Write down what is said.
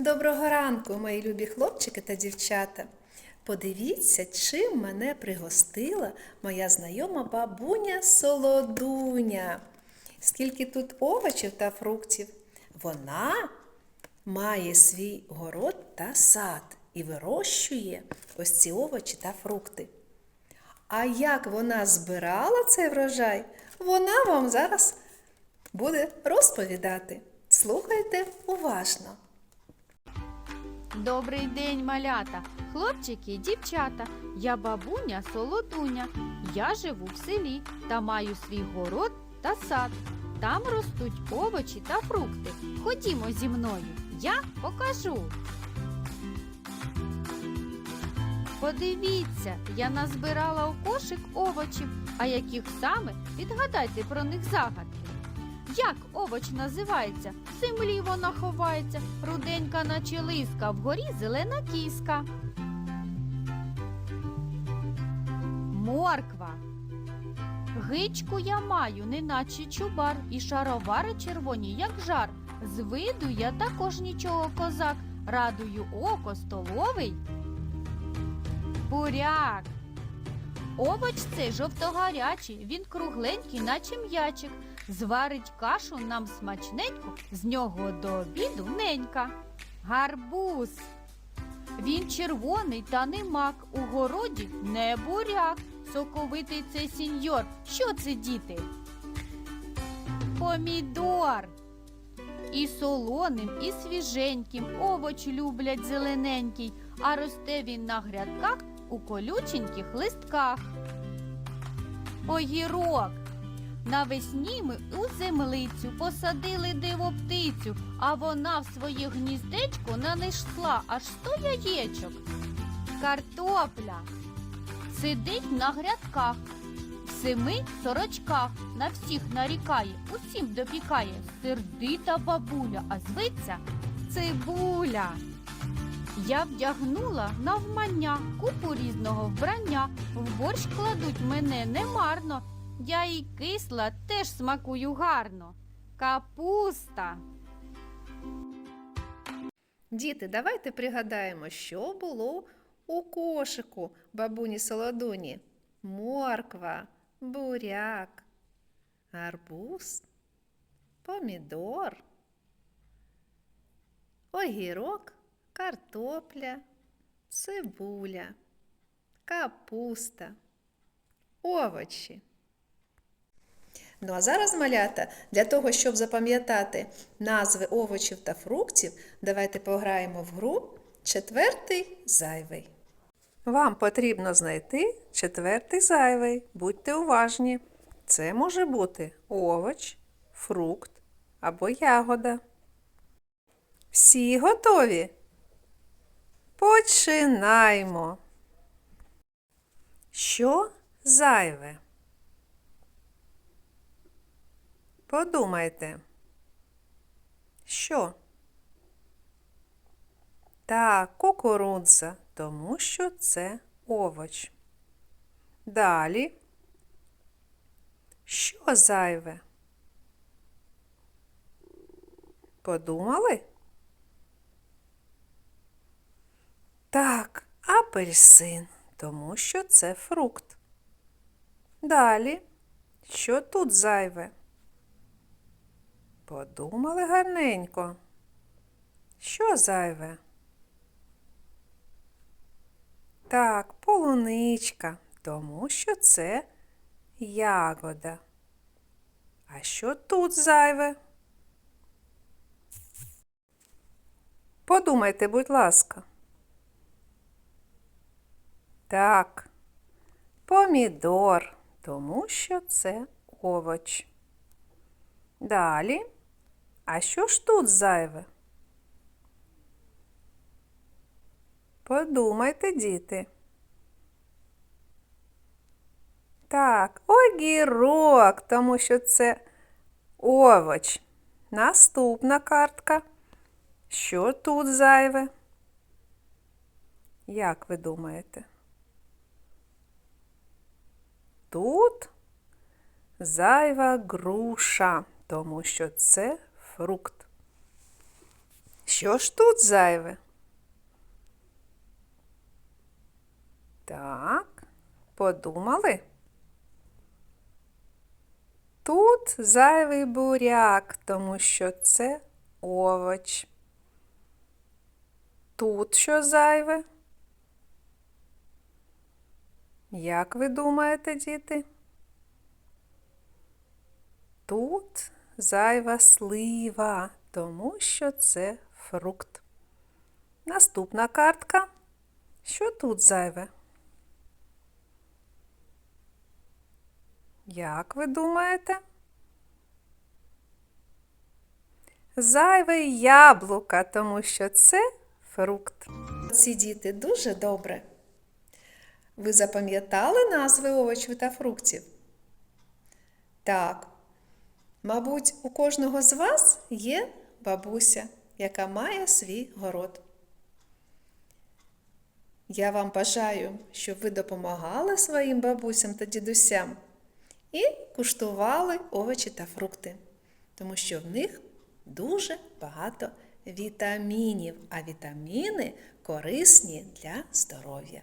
Доброго ранку, мої любі хлопчики та дівчата. Подивіться, чим мене пригостила моя знайома бабуня Солодуня. Скільки тут овочів та фруктів. Вона має свій город та сад і вирощує ось ці овочі та фрукти. А як вона збирала цей врожай, вона вам зараз буде розповідати. Слухайте уважно. Добрий день, малята, хлопчики і дівчата. Я бабуня Солодуня. Я живу в селі та маю свій город та сад. Там ростуть овочі та фрукти. Ходімо зі мною, я покажу. Подивіться, я назбирала у кошик овочів, а яких саме відгадайте про них загадки. Як овоч називається? В землі вона ховається, руденька наче лиска, вгорі зелена кіска. Морква. Гичку я маю, неначе чубар, і шаровари червоні, як жар. З виду я також нічого козак, радую око столовий. Буряк. Овоч цей жовтогарячий, він кругленький, наче м'ячик. Зварить кашу нам смачненьку, з нього до обіду ненька. Гарбуз. Він червоний та не мак, у городі не буряк. Соковитий цей сіньор. Що це, діти? Помідор. І солоним, і свіженьким овоч люблять зелененький, а росте він на грядках у колюченьких листках. Огірок. Навесні ми у землицю посадили диво птицю, а вона в своє гніздечко нанесла аж сто яєчок. Картопля сидить на грядках, в семи сорочках, на всіх нарікає, усім допікає сердита бабуля, а зветься цибуля. Я вдягнула навмання купу різного вбрання. В борщ кладуть мене немарно. Я і кисла теж смакую гарно. Капуста. Діти, давайте пригадаємо, що було у кошику бабуні Солодуні. Морква, буряк, гарбуз, помідор, огірок, картопля, цибуля, капуста, овочі. Ну а зараз, малята, для того, щоб запам'ятати назви овочів та фруктів, давайте пограємо в гру четвертий зайвий. Вам потрібно знайти четвертий зайвий. Будьте уважні. Це може бути овоч, фрукт або ягода. Всі готові? Починаймо. Що зайве? Подумайте. Що? Так, кукурудза, тому що це овоч. Далі. Що зайве? Подумали? Так, апельсин, тому що це фрукт. Далі. Що тут зайве? Подумали гарненько. Що зайве? Так, полуничка, тому що це ягода. А що тут зайве? Подумайте, будь ласка. Так, помідор, тому що це овоч. Далі. А що ж тут зайве? Подумайте, діти. Так, огірок, тому що це овоч. Наступна картка. Що тут зайве? Як ви думаєте? Тут зайва груша, тому що це фрукт. Що ж тут зайве? Так, подумали? Тут зайвий буряк, тому що це овоч. Тут що зайве? Як ви думаєте, діти? Тут зайва слива, тому що це фрукт. Наступна картка. Що тут зайве? Як ви думаєте? Зайве яблука, тому що це фрукт. Ці діти дуже добре. Ви запам'ятали назви овочів та фруктів? Так. Мабуть, у кожного з вас є бабуся, яка має свій город. Я вам бажаю, щоб ви допомагали своїм бабусям та дідусям і куштували овочі та фрукти, тому що в них дуже багато вітамінів, а вітаміни корисні для здоров'я.